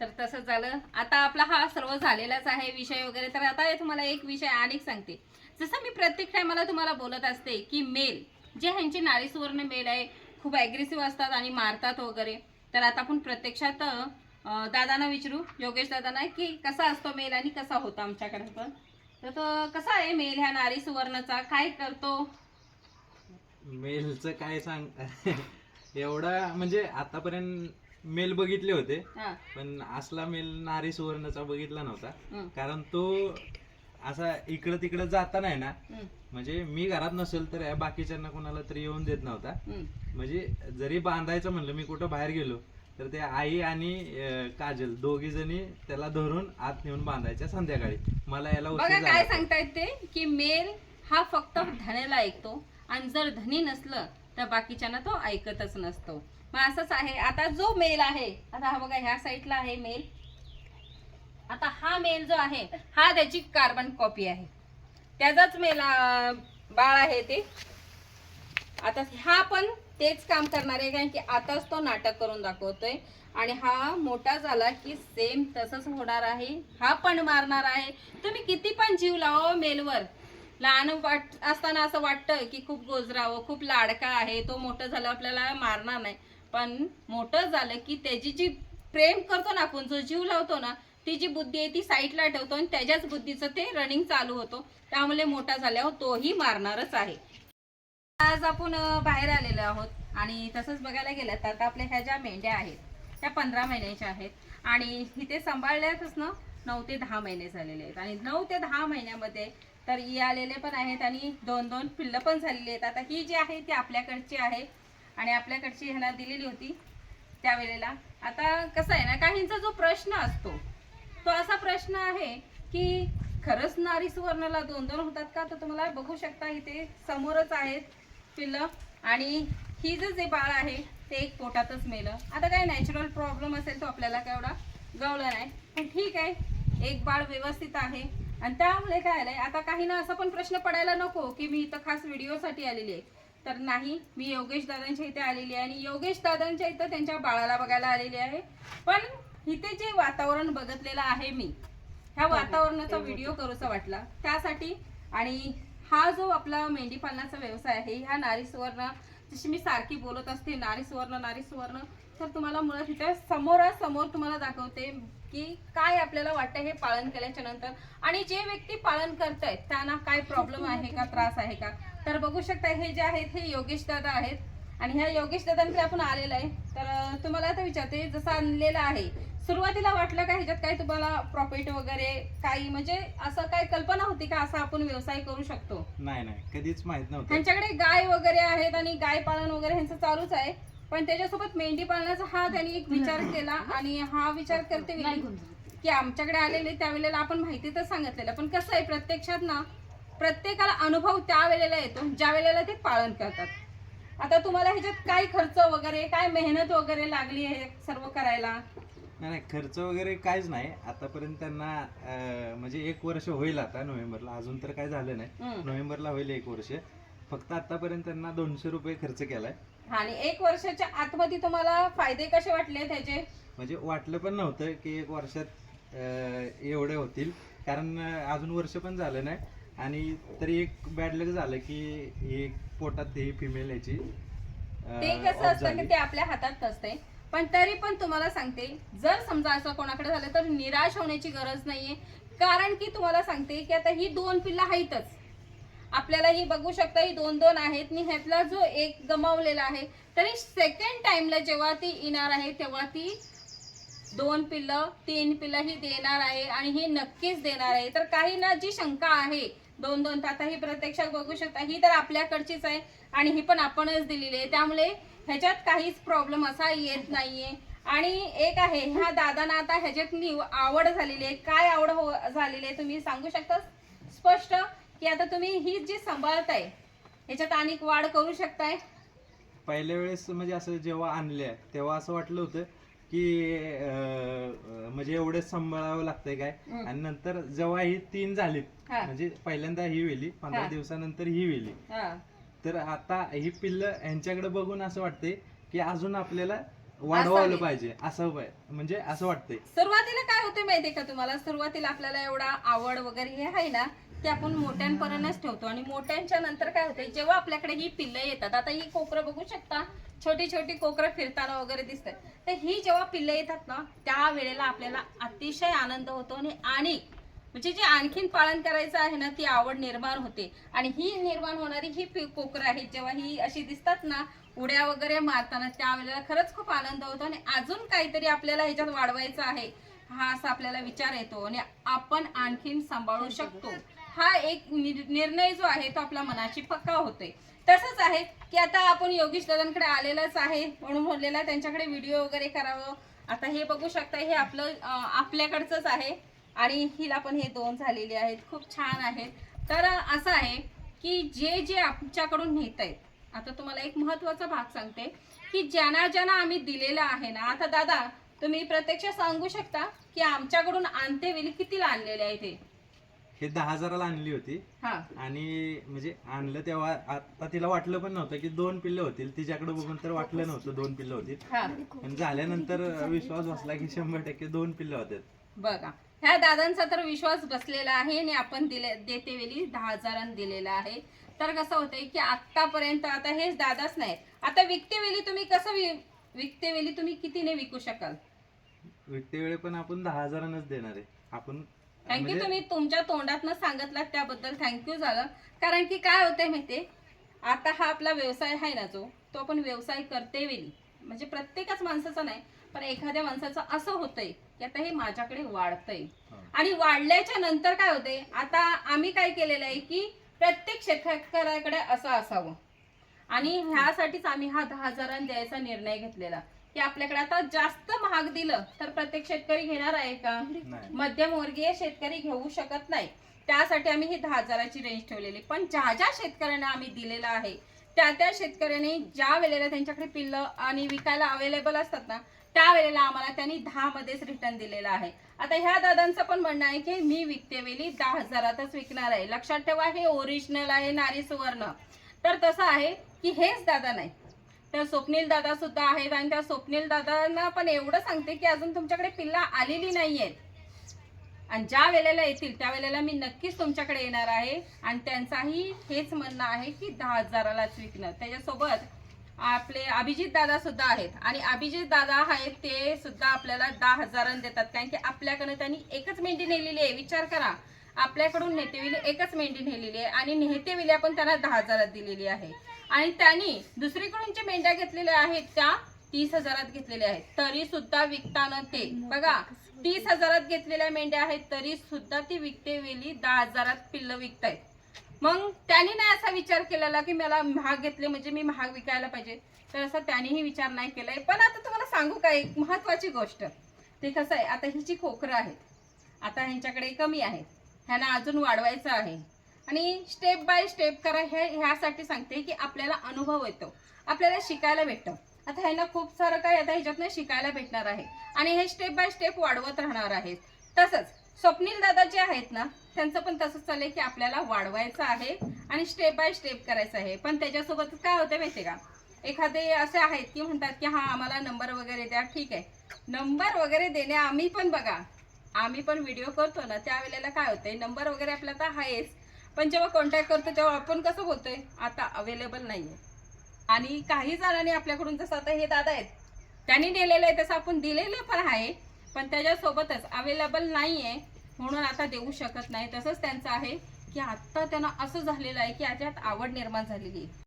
तर तसं झालं. आता आपला हा सर्व झालेलाच आहे विषय वगैरे. तर आता हे तुम्हाला एक विषय आणि सांगते. जसं मी प्रत्येक टायमाला तुम्हाला बोलत असते की मेल जे ह्यांचे नारी सुवर्ण मेल आहे खूप ॲग्रेसिव्ह असतात आणि मारतात वगैरे. तर आता आपण प्रत्यक्षात दादांना विचारू योगेश दादांना की कसा असतो मेल आणि कसा होता आमच्याकडे पण. तर तो कसा आहे मेल ह्या नारी सुवर्णचा? काय करतो? मेलचं काय सांग? एवढा म्हणजे आतापर्यंत मेल बघितले होते हा. पण असला मेल नारी सुवर्णचा बघितला नव्हता. कारण तो असा इकडं तिकडं जाता नाही ना म्हणजे मी घरात नसेल तर या बाकीच्यांना कोणाला तरी येऊन देत नव्हता. म्हणजे जरी बांधायचं म्हणलं मी कुठं बाहेर गेलो तर ते आई आणि अं, काजल दोघी जणी त्याला धरून आत नेऊन बांधायच्या संध्याकाळी. मला याला उशीर बघा झाला काय होता. सांगतायत ते की मेल हा फक्त धनेला ऐकतो आणि जर धनी नसलं तर बाकीच्यांना तो ऐकतच नसतो. मग असंच आहे. आता जो मेल आहे आता हा बघा ह्या साईडला आहे मेल आता हा मेल जो आहे हा त्याची कार्बन कॉपी आहे. त्याचाच मेल बाळ आहे ते. आता हा पण तेच काम करणार आहे कारण की आताच तो नाटक करून दाखवतोय. आणि हा मोठा झाला की सेम तसंच होणार आहे. हा पण मारणार आहे. तुम्ही किती पण जीव लावा हो मेलवर लहान वाट असताना असं वाटतं की खूप गोजरावं खूप लाडका आहे तो मोठं झालं आपल्याला मारणार नाही. पण मोठं झालं की त्याची जी प्रेम करतो ना आपण जो जीव लावतो ना ती जी बुद्धी आहे ती साईडला ठेवतो आणि त्याच्याच बुद्धीचं ते रनिंग चालू होतो. त्यामुळे मोठा झाल्यावर तोही मारणारच आहे. आज आपण बाहेर आलेलो आहोत आणि तसंच बघायला गेलं तर आता आपल्या ह्या ज्या मेंढ्या आहेत त्या पंधरा महिन्याच्या आहेत. आणि इथे सांभाळल्यातच ना नऊ ते दहा महिने झालेले आहेत. आणि नऊ ते दहा महिन्यामध्ये तर ई आलेले पण आहेत आणि दोन दोन पिल्लं पण झालेली आहेत. आता ही जी आहे ती आपल्याकडची आहे. आणि आपल्याकडची ह्यांना दिलेली होती त्यावेळेला आता कसं आहे ना काहींचा जो प्रश्न असतो तो असा प्रश्न आहे की खरंच नारी सुवर्णाला दोन दोन होतात का? तर तुम्हाला बघू शकता इथे समोरच आहेत पिल्लं. आणि ही जे जे बाळ आहे ते एक पोटातच मेलं. आता काय नॅचरल प्रॉब्लेम असेल तो आपल्याला काय एवढा गवला नाही. पण ठीक आहे एक बाळ व्यवस्थित आहे. आणि त्यामुळे काय आलंय आता काहींना असा पण प्रश्न पडायला नको की मी इथं खास व्हिडिओसाठी आलेली आहे. तर नाही मी योगेश दादांच्या इथे आलेली आहे आणि योगेश दादांच्या इथं त्यांच्या बाळाला बघायला आलेली आहे. पण इथे जे वातावरण बघितलेलं आहे मी ह्या वातावरणाचा व्हिडिओ करूचा वाटला. त्यासाठी आणि हा जो आपला मेंढी पालनाचा व्यवसाय आहे ह्या नारी सुवर्ण जशी मी सारखी बोलत असते नारी सुवर्ण नारी सुवर्ण तर तुम्हाला मुळात इथे समोरासमोर तुम्हाला दाखवते की काय आपल्याला वाटतं हे पालन केल्याच्यानंतर. आणि जे व्यक्ती पालन करतायत त्यांना काय प्रॉब्लेम आहे का त्रास आहे का? तर बघू शकता हे जे आहेत हे योगेश दादा आहेत. आणि ह्या योगेश दादांकडे आपण आलेलं आहे. तर तुम्हाला आता विचारते जसं आणलेलं आहे सुरुवातीला वाटलं का ह्याच्यात काही तुम्हाला प्रॉफिट वगैरे काही म्हणजे असं काही कल्पना होती का असा आपण व्यवसाय करू शकतो? नाही नाही कधीच माहीत नव्हतं. त्यांच्याकडे गाय वगैरे आहेत आणि गाय पालन वगैरे ह्यांचं चालूच आहे. पण त्याच्यासोबत मेंढी पालनाचा हा त्यांनी एक विचार केला आणि हा विचार करते की आमच्याकडे आलेले त्यावेळेला आपण माहिती तर सांगितलेलं. पण कसं आहे प्रत्यक्षात ना प्रत्येकाला अनुभव त्या वेळेला येतो ज्या वेळेला ते पालन करतात. आता तुम्हाला ह्याच्यात काय खर्च वगैरे काय मेहनत वगैरे लागली हे सर्व करायला? नाही नाही खर्च वगैरे काहीच नाही. आतापर्यंत त्यांना म्हणजे एक वर्ष होईल आता नोव्हेंबरला. अजून तर काय झालं नाही. नोव्हेंबरला होईल एक वर्ष. फक्त आतापर्यंत त्यांना दोनशे रुपये खर्च केलाय. आणि एक वर्षाच्या आतमध्ये तुम्हाला फायदे कसे वाटले त्याचे? म्हणजे वाटलं पण नव्हतं की एक वर्षात एवढे होतील. कारण अजून वर्ष पण झालं नाही. आणि तरी एक बॅड लक झालं की एक पोटात ही फिमेल याची अं, ते कसं off असतं झाली. की ते आपल्या हातात नसते पण तरी पण तुम्हाला सांगते जर समजा असं कोणाकडे झालं तर निराश होण्याची गरज नाहीये. कारण की तुम्हाला सांगते की आता ही दोन पिल्ला आहेतच. आपल्याला ही बघू शकता ही दोन दोन आहेत. आणि ह्यातला जो एक गमावलेला आहे तरी सेकंड टाइमला जेव्हा ती येणार आहे तेव्हा ती दोन पिल्लं तीन पिल्लं ही देणार आहे आणि ही नक्कीच देणार आहे. तर काही ना जी शंका आहे दोन दोन तर आता ही प्रत्यक्षात बघू शकता. ही तर आपल्याकडचीच आहे आणि ही पण आपणच दिलेली आहे. त्यामुळे ह्याच्यात काहीच प्रॉब्लेम असा येत नाहीये. आणि एक आहे ह्या दादांना आता ह्याच्यात निव- आवड झालेली आहे. काय आवड हो झालेली आहे तुम्ही सांगू शकता स्पष्ट की आता तुम्ही ही जी सांभाळताय ह्याच्यात आणि वाढ करू शकताय. पहिल्या वेळेस म्हणजे असं जेव्हा आणल्या तेव्हा असं वाटलं होतं की अं, म्हणजे एवढेच सांभाळावं लागतंय काय हम्म. आणि नंतर जेव्हा ही तीन झालीत हा. म्हणजे पहिल्यांदा ही वेली पंधरा हा. दिवसानंतर ही वेली हा तर आता ही पिल्लं यांच्याकडे बघून असं वाटतंय की अजून आपल्याला वाढवायला असावे. पाहिजे असं पाय- म्हणजे असं वाटतंय सुरुवातीला काय होते माहितीये का तुम्हाला सुरुवातीला आपल्याला एवढा आवड वगैरे हे आहे ना ते आपण मोठ्यांपर्यंतच ठेवतो. आणि मोठ्यांच्या नंतर काय होते जेव्हा आपल्याकडे ही पिल्लं येतात आता ही कोकरं बघू शकता छोटी छोटी कोकरं फिरताना वगैरे दिसतात. तर ही जेव्हा पिल्लं येतात ना त्या वेळेला आपल्याला अतिशय आनंद होतो आणि आणि म्हणजे जे आणखीन पालन करायचं आहे ना ती आवड निर्माण होते. आणि ही निर्माण होणारी ही कोकरं आहेत जेव्हा ही अशी दिसतात ना उड्या वगैरे मारताना त्यावेळेला खरंच खूप आनंद होतो. आणि अजून काहीतरी आपल्याला ह्याच्यात वाढवायचं आहे हा असा आपल्याला विचार येतो. आणि आपण आणखीन सांभाळू शकतो. हा एक निर्णय जो आहे तो आपल्या मनाची पक्का होतोय. तसंच आहे की आता आपण योगेश दादांकडे आलेलाच आहे म्हणून म्हणलेला त्यांच्याकडे व्हिडिओ वगैरे करावं. आता हे बघू शकता हे आपलं आपल्याकडचंच आहे. आणि हिला पण हे दोन झालेले आहेत खूप छान आहेत. तर असं आहे की जे जे आमच्याकडून नेत आहेत आता तुम्हाला एक महत्त्वाचा भाग सांगते की ज्यांना ज्यांना आम्ही दिलेलं आहे ना आता दादा तुम्ही प्रत्यक्ष सांगू शकता की आमच्याकडून अंत्यवेली कितीला आणलेले आहे ते? हे दहा हजाराला आणली होती. हा. आणि म्हणजे आणलं तेव्हा आता तिला वाटलं पण नव्हतं की दोन पिल्लं होतील. तिच्याकडे बघून तर वाटलं नव्हतं दोन पिल्लं होतील. हा. पण झाल्यानंतर विश्वास बसला की शंभर टक्के दोन पिल्लं होते बघा. ह्या दादांचा तर विश्वास बसलेला आहे आणि आपण दिले देते वेळी दहा हजारांनी दिलेला आहे. तर कसं होतंय की आतापर्यंत आता हेच दादाच नाही. आता विकते वेळी तुम्ही कसं वि- विकते वेळी तुम्ही कितीने विकू शकाल? विकते वेळे पण आपण दहा हजारांनाच देणार आहे. आपण थँक्यू म्हणजे तुम्ही तुमच्या तोंडातनं सांगितलं त्याबद्दल थँक्यू झालं. कारण की काय होतंय माहितीये? आता हा आपला व्यवसाय आहे ना जो तो आपण व्यवसाय करते वेळी म्हणजे प्रत्येकच माणसाचा नाही पण एखाद्या माणसाचं असं होतंय की आता हे माझ्याकडे वाढतंय. हा. आणि वाढल्याच्या नंतर काय होते आता आम्ही काय केलेलं आहे की प्रत्येक शेतकऱ्याकडे असं असावं. आणि ह्यासाठीच आम्ही हा दहा हजारांनी द्यायचा निर्णय घेतलेला. की आपल्याकडे आता जास्त महाग दिलं तर प्रत्येक शेतकरी घेणार आहे का? मध्यमवर्गीय शेतकरी घेऊ शकत नाही. त्यासाठी आम्ही ही दहा हजाराची रेंज ठेवलेली. पण ज्या ज्या शेतकऱ्यांना आम्ही दिलेलं आहे त्या त्या शेतकऱ्यांनी ज्या वेळेला त्यांच्याकडे पिल्लं आणि विकायला अवेलेबल असतात ना त्यावेळेला आम्हाला त्यांनी दहा मध्येच रिटर्न दिलेलं आहे. आता ह्या दादांचं पण म्हणणं आहे की मी विकते वेळी दहा हजारातच विकणार आहे. लक्षात ठेवा हे ओरिजिनल आहे नारी सुवर्ण. तर तसं आहे की हेच दादा नाही. तर स्वप्नील दादा सुद्धा आहेत आणि त्या स्वप्नील दादांना पण एवढं सांगते की अजून तुमच्याकडे पिल्ला आलेली नाही आहेत आणि ज्या वेळेला येतील त्या वेळेला मी नक्कीच तुमच्याकडे येणार आहे. आणि त्यांचाही हेच म्हणणं आहे की दहा हजारालाच विकणं. त्याच्यासोबत आपले अभिजित दादा सुद्धा आहेत. आणि अभिजित दादा आहेत ते सुद्धा आपल्याला दहा हजारांनी देतात. कारण की आपल्याकडे त्यांनी एकच मेंढी नेलेली आहे. विचार करा. आपल्याकडून नेतेविली एकच मेंढी नेलेली आहे. आणि नेहतेविली आपण त्यांना दहा हजारात दिलेली आहे. आणि त्यांनी दुसरीकडून जे मेंढ्या घेतलेल्या आहेत त्या तीस हजारात घेतलेल्या आहेत. तरी सुद्धा विकताना ते. बघा तीस हजारात घेतलेल्या मेंढ्या आहेत तरी सुद्धा ती विकते वेळी दहा हजारात पिल्लं विकतायत. मग त्यांनी नाही असा विचार केलेला की मला महाग घेतले म्हणजे मी महाग विकायला पाहिजे. तर असा त्यांनीही विचार नाही केलाय. पण आता तुम्हाला सांगू काय एक महत्वाची गोष्ट? ते कसं आहे आता ही जी खोकरं आहेत. आता ह्यांच्याकडे कमी आहे. ह्यांना अजून वाढवायचं आहे. आणि स्टेप बाय स्टेप करा हे ह्यासाठी सांगते की आपल्याला अनुभव येतो. आपल्याला शिकायला भेटतं. आता ह्यांना खूप सारं काय आता ह्याच्यातनं शिकायला भेटणार आहे. आणि हे स्टेप बाय स्टेप वाढवत राहणार आहेत. तसंच स्वप्नील दादा जे आहेत ना त्यांचं पण तसंच चाललंय की आपल्याला वाढवायचं आहे आणि स्टेप बाय स्टेप करायचं आहे. पण त्याच्यासोबत काय होतं माहिती का? एखादे असे आहेत की म्हणतात की हा आम्हाला नंबर वगैरे द्या. ठीक आहे. नंबर वगैरे देणे आम्ही पण बघा. आम्ही पण व्हिडिओ करतो ना त्यावेळेला काय होतंय? नंबर वगैरे आपला तर आहेच. पण जेव्हा कॉन्टॅक्ट करतो तेव्हा आपण कसं बोलतोय? आता अवेलेबल नाही आहे आणि काही जणांनी आपल्याकडून जसं आता हे दादा आहेत त्यांनी दिलेलं आहे तसं आपण दिलेलं पण आहे पण त्याच्यासोबतच अवेलेबल नाही आहे म्हणून आता देऊ शकत नाही. तसंच त्यांचं आहे की आत्ता त्यांना असं झालेलं आहे की याच्यात आवड निर्माण झालेली आहे.